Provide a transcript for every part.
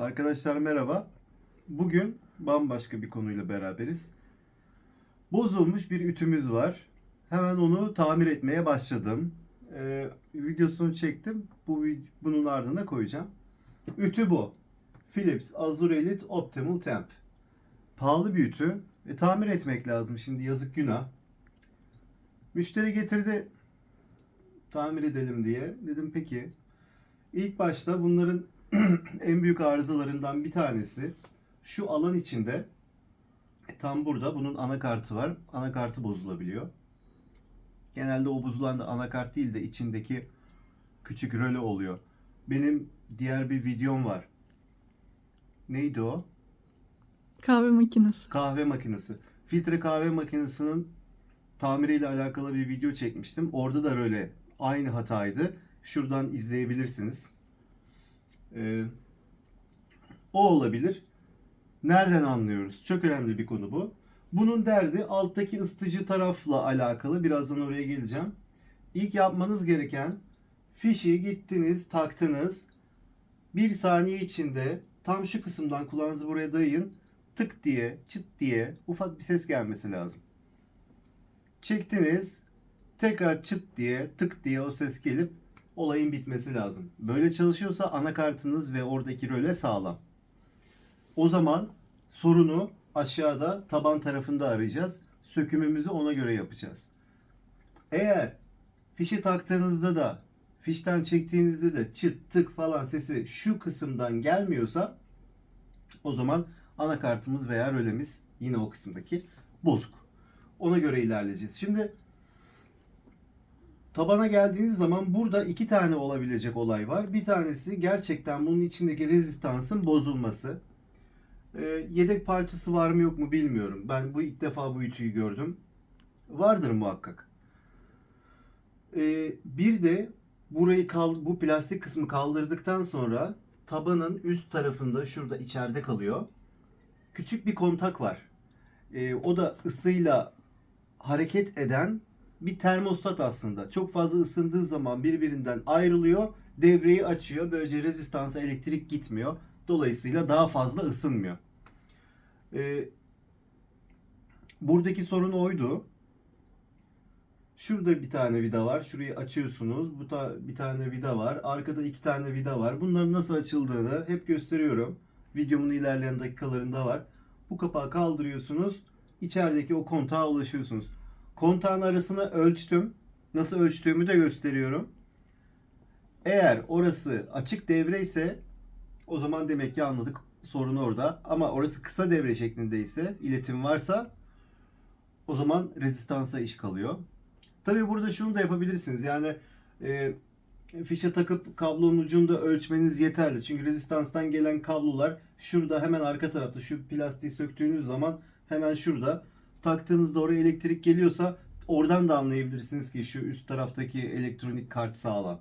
Arkadaşlar merhaba. Bugün bambaşka bir konuyla beraberiz. Bozulmuş bir ütümüz var. Hemen onu tamir etmeye başladım. Ee, videosunu çektim. Bu bunun ardına koyacağım. Ütü bu. Philips Azure Elite Optimal Temp. Pahalı bir ütü. E, tamir etmek lazım şimdi yazık günah. Müşteri getirdi tamir edelim diye. Dedim peki. İlk başta bunların en büyük arızalarından bir tanesi şu alan içinde e, tam burada bunun anakartı var. Anakartı bozulabiliyor. Genelde o bozulan da anakart değil de içindeki küçük röle oluyor. Benim diğer bir videom var. Neydi o? Kahve makinesi. Kahve makinesi. Filtre kahve makinesinin tamiriyle alakalı bir video çekmiştim. Orada da röle aynı hataydı. Şuradan izleyebilirsiniz. Ee, o olabilir. Nereden anlıyoruz? Çok önemli bir konu bu. Bunun derdi alttaki ısıtıcı tarafla alakalı. Birazdan oraya geleceğim. İlk yapmanız gereken fişi gittiniz, taktınız. Bir saniye içinde tam şu kısımdan kulağınızı buraya dayayın. Tık diye, çıt diye ufak bir ses gelmesi lazım. Çektiniz. Tekrar çıt diye, tık diye o ses gelip olayın bitmesi lazım. Böyle çalışıyorsa anakartınız ve oradaki röle sağlam. O zaman sorunu aşağıda taban tarafında arayacağız. Sökümümüzü ona göre yapacağız. Eğer fişi taktığınızda da fişten çektiğinizde de çıt tık falan sesi şu kısımdan gelmiyorsa o zaman anakartımız veya rölemiz yine o kısımdaki bozuk. Ona göre ilerleyeceğiz. Şimdi tabana geldiğiniz zaman burada iki tane olabilecek olay var. Bir tanesi gerçekten bunun içindeki rezistansın bozulması. Ee, yedek parçası var mı yok mu bilmiyorum. Ben bu ilk defa bu ütüyü gördüm. Vardır muhakkak. Ee, bir de burayı kal bu plastik kısmı kaldırdıktan sonra tabanın üst tarafında şurada içeride kalıyor. Küçük bir kontak var. Ee, o da ısıyla hareket eden bir termostat aslında. Çok fazla ısındığı zaman birbirinden ayrılıyor, devreyi açıyor. Böylece rezistansa elektrik gitmiyor. Dolayısıyla daha fazla ısınmıyor. Ee, buradaki sorun oydu. Şurada bir tane vida var. Şurayı açıyorsunuz. Bu ta, bir tane vida var. Arkada iki tane vida var. Bunların nasıl açıldığını hep gösteriyorum. Videomun ilerleyen dakikalarında var. Bu kapağı kaldırıyorsunuz. İçerideki o kontağa ulaşıyorsunuz. Kontağın arasını ölçtüm. Nasıl ölçtüğümü de gösteriyorum. Eğer orası açık devre ise o zaman demek ki anladık sorun orada. Ama orası kısa devre şeklindeyse, iletim varsa o zaman rezistansa iş kalıyor. Tabii burada şunu da yapabilirsiniz. Yani e, fişe takıp kablonun ucunda ölçmeniz yeterli. Çünkü rezistanstan gelen kablolar şurada hemen arka tarafta şu plastiği söktüğünüz zaman hemen şurada taktığınızda oraya elektrik geliyorsa oradan da anlayabilirsiniz ki şu üst taraftaki elektronik kart sağlam.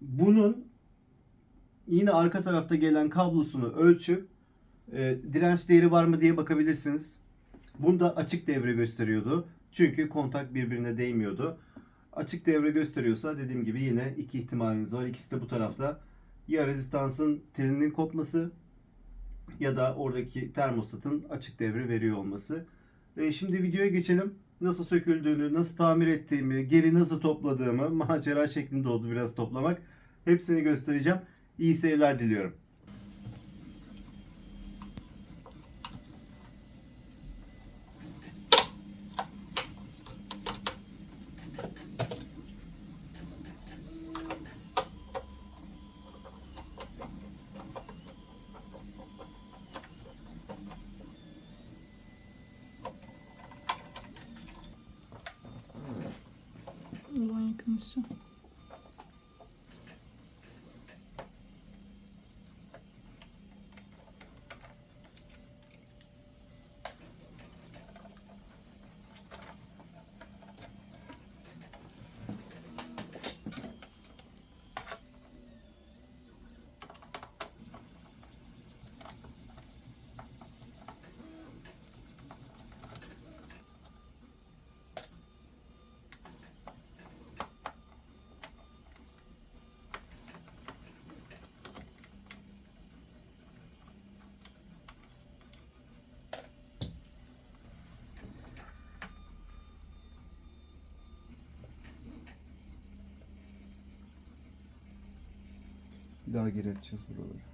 Bunun yine arka tarafta gelen kablosunu ölçüp e, direnç değeri var mı diye bakabilirsiniz. Bunda açık devre gösteriyordu. Çünkü kontak birbirine değmiyordu. Açık devre gösteriyorsa dediğim gibi yine iki ihtimaliniz var. İkisi de bu tarafta. Ya rezistansın telinin kopması ya da oradaki termostatın açık devre veriyor olması. E, şimdi videoya geçelim. Nasıl söküldüğünü, nasıl tamir ettiğimi, geri nasıl topladığımı, macera şeklinde oldu biraz toplamak. Hepsini göstereceğim. İyi seyirler diliyorum. penso. Daha geri açacağız buraları.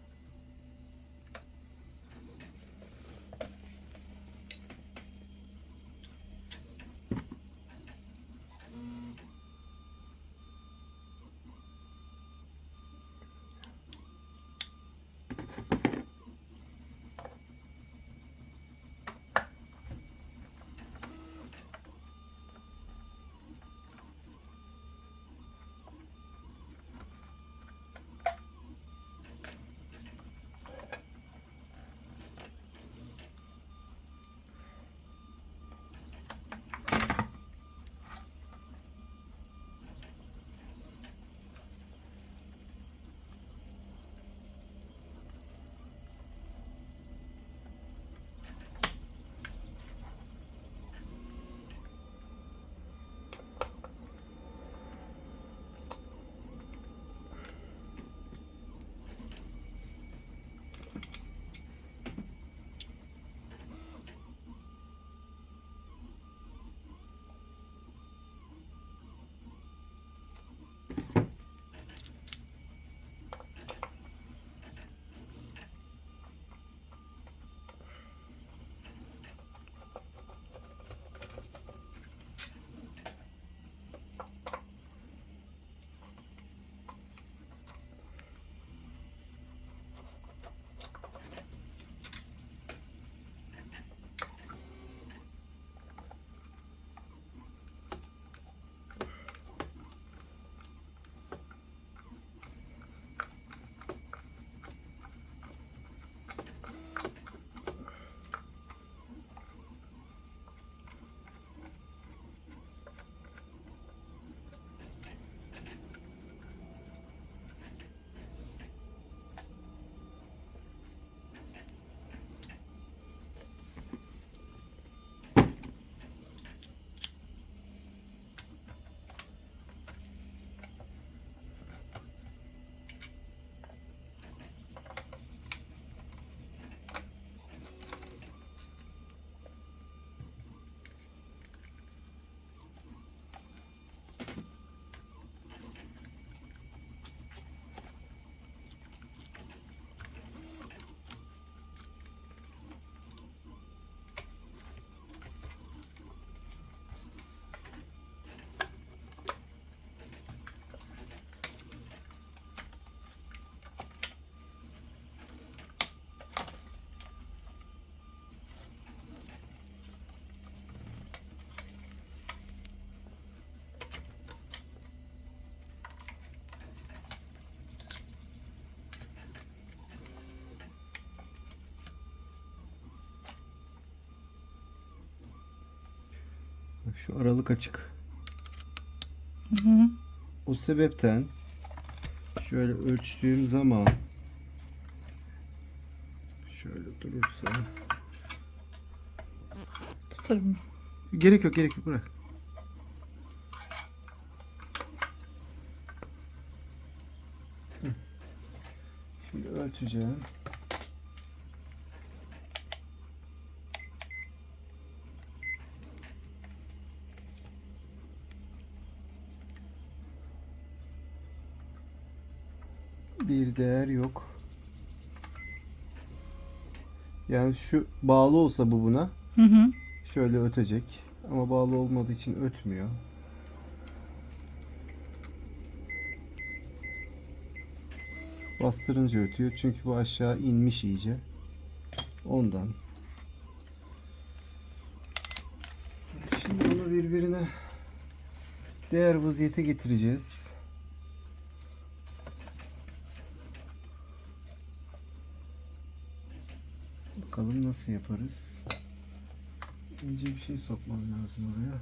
Bak Şu aralık açık. Hı hı. O sebepten şöyle ölçtüğüm zaman şöyle durursa Tutarım. gerek yok gerek yok bırak. Şimdi ölçeceğim. Bir değer yok. Yani şu bağlı olsa bu buna Hı hı. şöyle ötecek. Ama bağlı olmadığı için ötmüyor. Bastırınca ötüyor. Çünkü bu aşağı inmiş iyice. Ondan. Şimdi bunu birbirine değer vaziyete getireceğiz. Bakalım nasıl yaparız. İnce bir şey sokmam lazım oraya.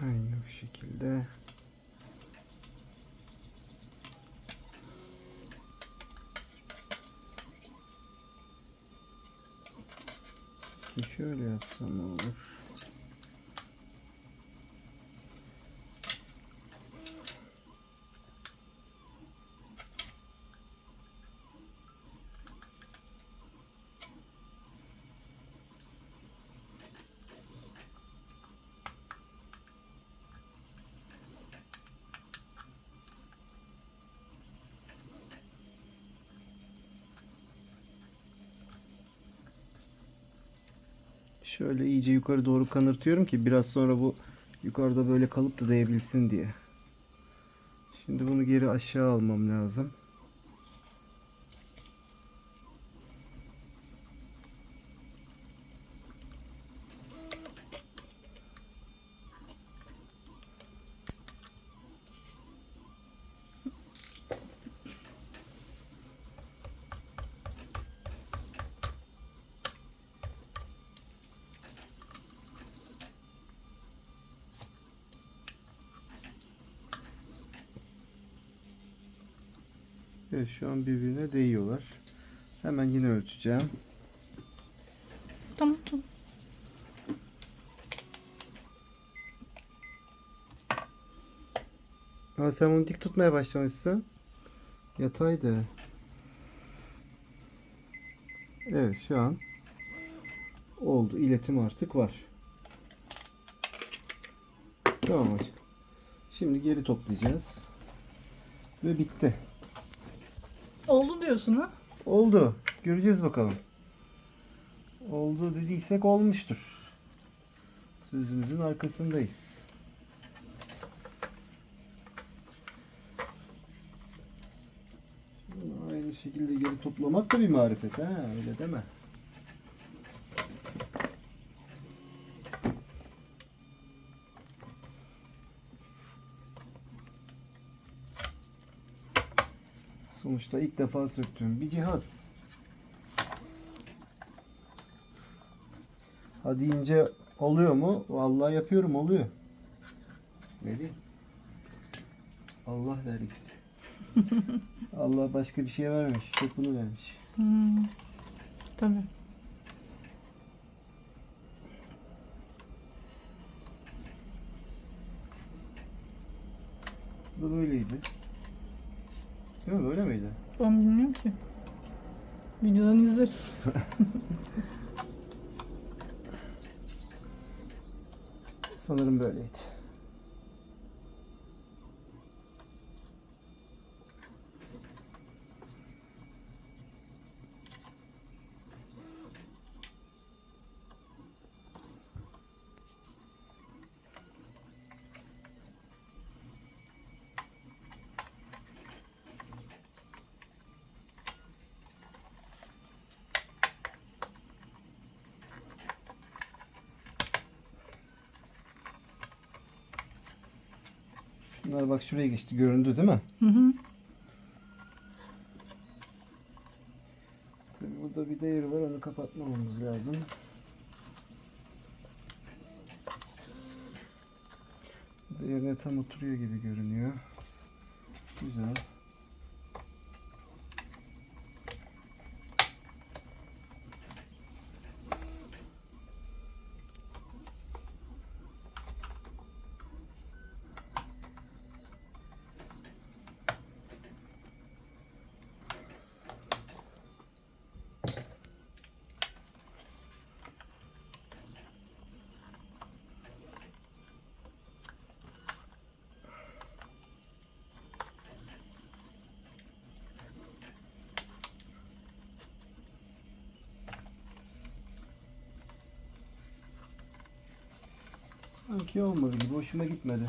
Aynı bu şekilde. Şöyle yapsam ne olur? Şöyle iyice yukarı doğru kanırtıyorum ki biraz sonra bu yukarıda böyle kalıp da değebilsin diye. Şimdi bunu geri aşağı almam lazım. Evet şu an birbirine değiyorlar. Hemen yine ölçeceğim. Tamam tamam. Ha, sen bunu dik tutmaya başlamışsın. Yataydı. Evet şu an oldu. İletim artık var. Tamam aşkım. Şimdi geri toplayacağız. Ve bitti. Oldu diyorsun ha? Oldu. Göreceğiz bakalım. Oldu dediysek olmuştur. Sözümüzün arkasındayız. Aynı şekilde geri toplamak da bir marifet ha öyle deme. Sonuçta ilk defa söktüğüm bir cihaz. Ha deyince oluyor mu? Vallahi yapıyorum oluyor. Ne diyeyim? Allah vergisi. Allah başka bir şey vermemiş. Çok bunu vermiş. Hmm. Tabii. Bu böyleydi. Değil mi? Böyle miydi? Ben bilmiyorum ki. Videodan izleriz. Sanırım böyleydi. Bunlar bak şuraya geçti. Göründü değil mi? Hı hı. Tabii burada bir değeri var. Onu kapatmamamız lazım. Yerine tam oturuyor gibi görünüyor. Güzel. Sanki olmadı gibi. Hoşuma gitmedi.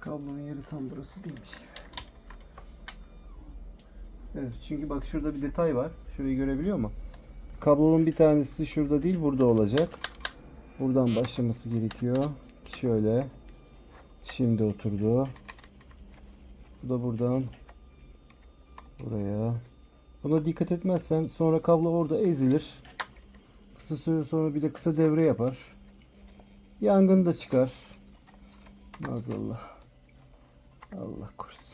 Kablonun yeri tam burası değilmiş gibi. Evet çünkü bak şurada bir detay var. Şurayı görebiliyor mu? Kablonun bir tanesi şurada değil burada olacak. Buradan başlaması gerekiyor. Şöyle. Şimdi oturdu. Bu da buradan buraya. Buna dikkat etmezsen sonra kablo orada ezilir. Kısa süre sonra bir de kısa devre yapar. Yangın da çıkar. Maazallah. Allah korusun.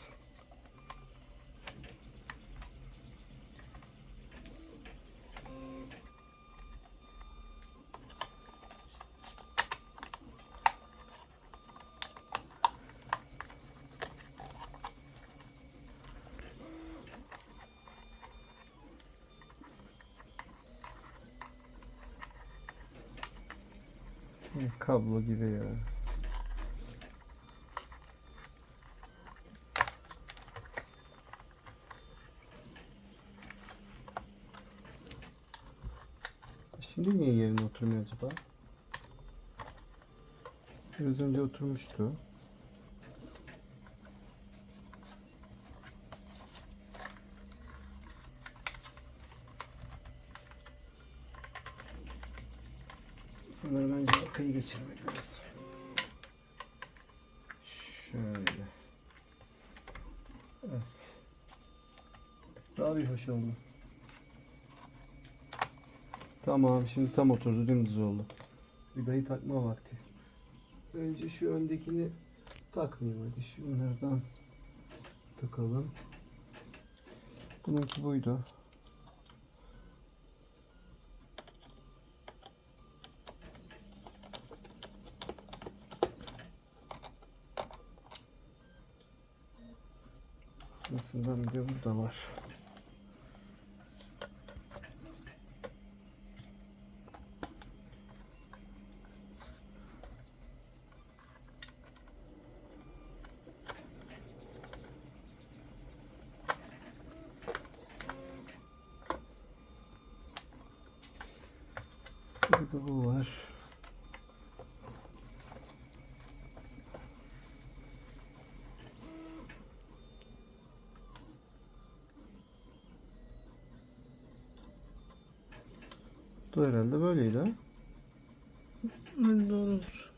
Kablo gibi ya. Şimdi niye yerine oturmuyor acaba? Biraz önce oturmuştu. Sanırım önce arkayı geçirmek lazım. Şöyle. Evet. Daha bir hoş oldu. Tamam şimdi tam oturdu dümdüz oldu. Vidayı takma vakti. Önce şu öndekini takmayayım hadi şunlardan takalım. Bununki buydu. Aslında bir de burada var. Sırada bu var. Bu herhalde böyleydi ha? Doğrudur.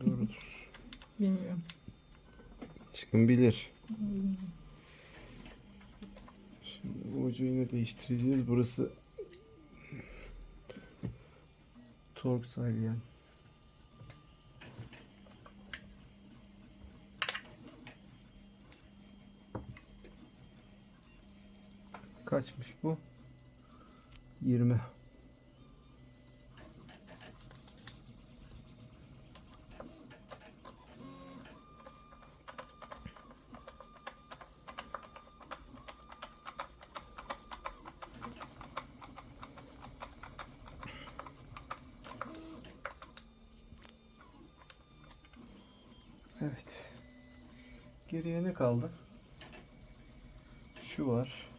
Doğrudur. Bilmiyorum. Aşkım bilir. Şimdi bu ucu yine değiştireceğiz. Burası tork sağlayan. Kaçmış bu? 20. Evet. Geriye ne kaldı? Şu var.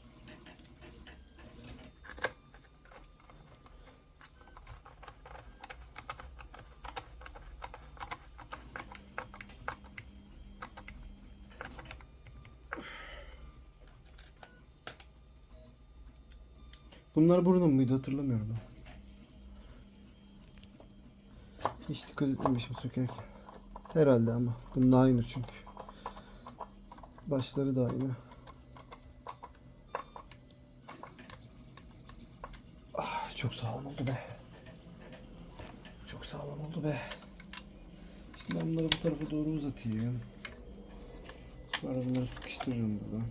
Bunlar buradan mıydı hatırlamıyorum ben. Hiç dikkat etmemişim sökerken. Herhalde ama. Bunun aynı çünkü. Başları da aynı. Ah, çok sağlam oldu be. Çok sağlam oldu be. Şimdi ben bunları bu tarafa doğru uzatayım. Sonra bunları sıkıştırırım buradan.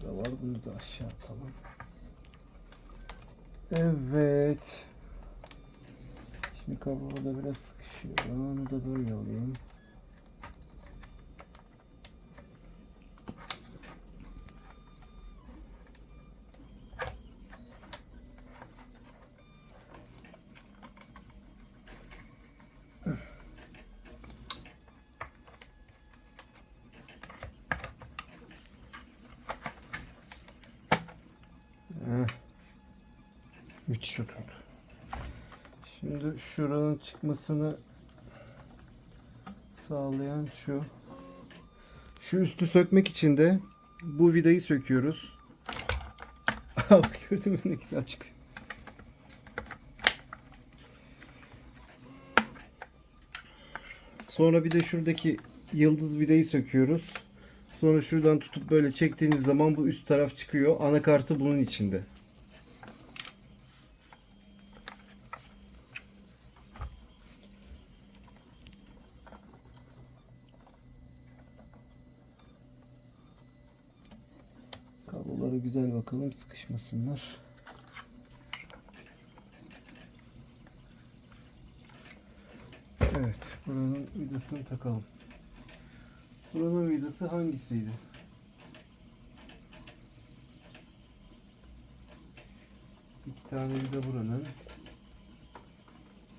Şurada var. Bunu da aşağı atalım. Evet. Şimdi kablo da biraz sıkışıyor. Onu da böyle alayım. Heh. Müthiş oturdu. Şimdi çıkmasını sağlayan şu. Şu üstü sökmek için de bu vidayı söküyoruz. Bak gördün mü ne güzel çıkıyor. Sonra bir de şuradaki yıldız vidayı söküyoruz. Sonra şuradan tutup böyle çektiğiniz zaman bu üst taraf çıkıyor. Anakartı bunun içinde. Kablolara güzel sıkışmasınlar. Evet, buranın vidasını takalım. Buranın vidası hangisiydi? İki tane vida buranın.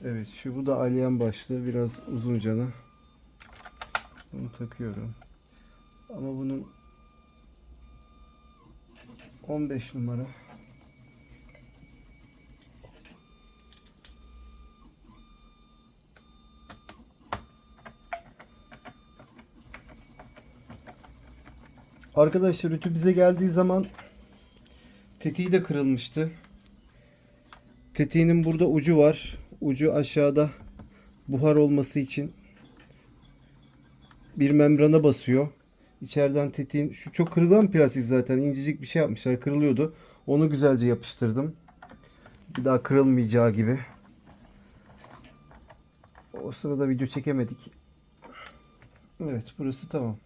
Evet şu bu da alien başlı biraz uzun canı. Bunu takıyorum. Ama bunun 15 numara. Arkadaşlar ütü bize geldiği zaman tetiği de kırılmıştı. Tetiğinin burada ucu var. Ucu aşağıda buhar olması için bir membrana basıyor. İçeriden tetiğin şu çok kırılan plastik zaten incecik bir şey yapmışlar kırılıyordu. Onu güzelce yapıştırdım. Bir daha kırılmayacağı gibi. O sırada video çekemedik. Evet burası tamam.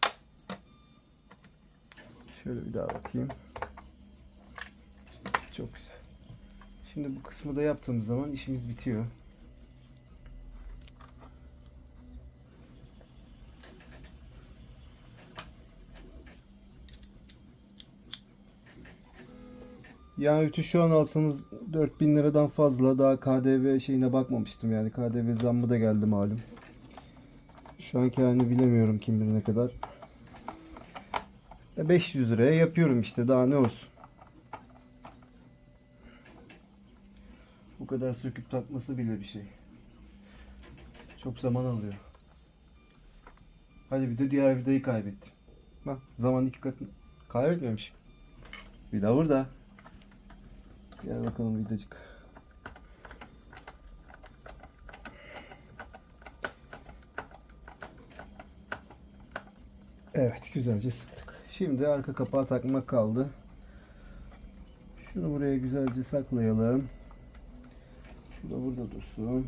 Şöyle bir daha bakayım. Çok güzel. Şimdi bu kısmı da yaptığımız zaman işimiz bitiyor. Yani ütü şu an alsanız 4000 liradan fazla daha KDV şeyine bakmamıştım yani KDV zammı da geldi malum. Şu anki halini bilemiyorum kim bilir ne kadar. E, 500 liraya yapıyorum işte daha ne olsun. Bu kadar söküp takması bile bir şey. Çok zaman alıyor. Hadi bir de diğer vidayı kaybettim. Bak zaman iki katını kaybetmemişim. Vida burada. Gel bakalım vidacık. Evet güzelce sıktık. Şimdi arka kapağı takmak kaldı. Şunu buraya güzelce saklayalım. Şu da burada dursun.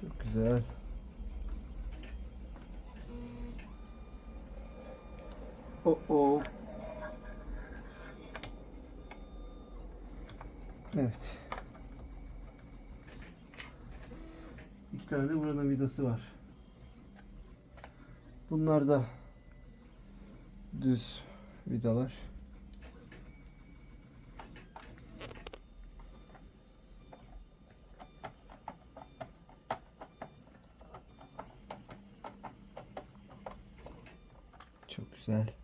Çok güzel. Oh oh. Evet. İki tane de buranın vidası var. Bunlar da düz vidalar. Çok güzel.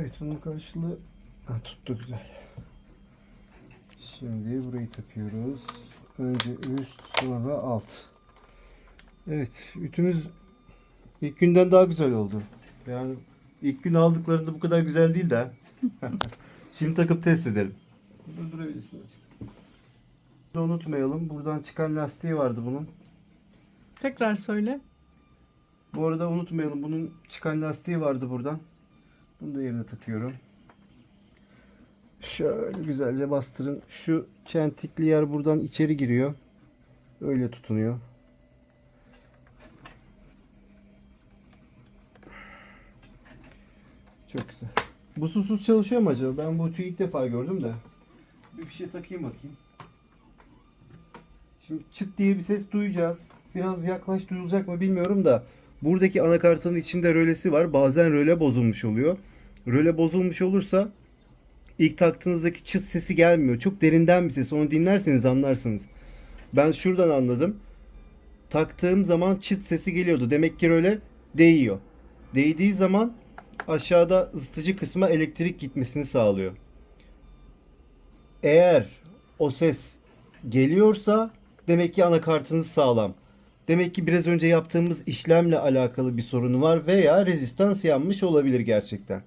Evet bunun karşılığı ha, tuttu güzel. Şimdi burayı takıyoruz. Önce üst sonra alt. Evet ütümüz ilk günden daha güzel oldu. Yani ilk gün aldıklarında bu kadar güzel değil de. Şimdi takıp test edelim. Burada durabilirsin. Unutmayalım. Buradan çıkan lastiği vardı bunun. Tekrar söyle. Bu arada unutmayalım bunun çıkan lastiği vardı buradan. Bunu da yerine takıyorum. Şöyle güzelce bastırın. Şu çentikli yer buradan içeri giriyor. Öyle tutunuyor. Çok güzel. Bu susuz çalışıyor mu acaba? Ben bu tüyü ilk defa gördüm de. Bir fişe takayım bakayım. Şimdi çıt diye bir ses duyacağız. Biraz yaklaş duyulacak mı bilmiyorum da. Buradaki anakartın içinde rölesi var. Bazen röle bozulmuş oluyor. Röle bozulmuş olursa ilk taktığınızdaki çıt sesi gelmiyor. Çok derinden bir ses. Onu dinlerseniz anlarsınız. Ben şuradan anladım. Taktığım zaman çıt sesi geliyordu. Demek ki röle değiyor. Değdiği zaman aşağıda ısıtıcı kısma elektrik gitmesini sağlıyor. Eğer o ses geliyorsa demek ki anakartınız sağlam. Demek ki biraz önce yaptığımız işlemle alakalı bir sorunu var veya rezistans yanmış olabilir gerçekten.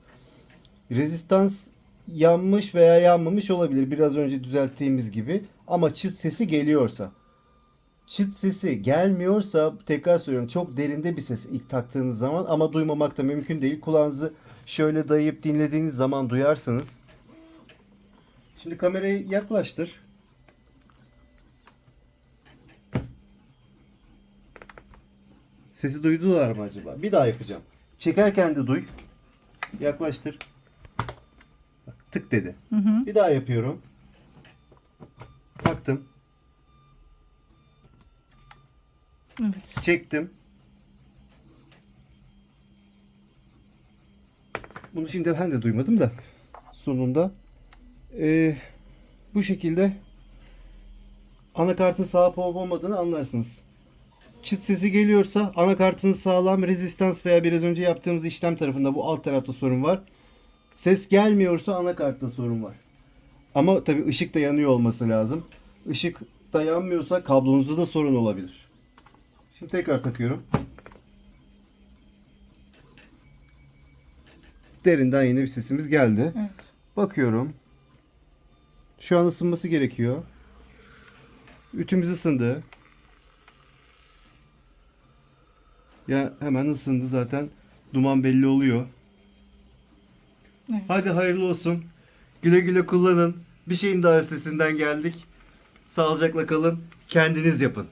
Rezistans yanmış veya yanmamış olabilir biraz önce düzelttiğimiz gibi ama çıt sesi geliyorsa. Çıt sesi gelmiyorsa tekrar söylüyorum çok derinde bir ses ilk taktığınız zaman ama duymamak da mümkün değil. Kulağınızı şöyle dayayıp dinlediğiniz zaman duyarsınız. Şimdi kamerayı yaklaştır. Sesi duydular mı acaba? Bir daha yapacağım. Çekerken de duy. Yaklaştır. Tık dedi. Hı hı. Bir daha yapıyorum. taktım. Evet. Çektim. Bunu şimdi ben de duymadım da sonunda Ee, bu şekilde anakartın sağ olup olmadığını anlarsınız. Çıt sesi geliyorsa anakartın sağlam rezistans veya biraz önce yaptığımız işlem tarafında bu alt tarafta sorun var. Ses gelmiyorsa anakartta sorun var. Ama tabii ışık da yanıyor olması lazım. Işık da yanmıyorsa kablonuzda da sorun olabilir. Şimdi tekrar takıyorum. Derinden yine bir sesimiz geldi. Evet. Bakıyorum. Şu an ısınması gerekiyor. Ütümüz ısındı. Ya hemen ısındı zaten. Duman belli oluyor. Evet. Hadi hayırlı olsun. Güle güle kullanın. Bir şeyin daha üstesinden geldik. Sağlıcakla kalın. Kendiniz yapın.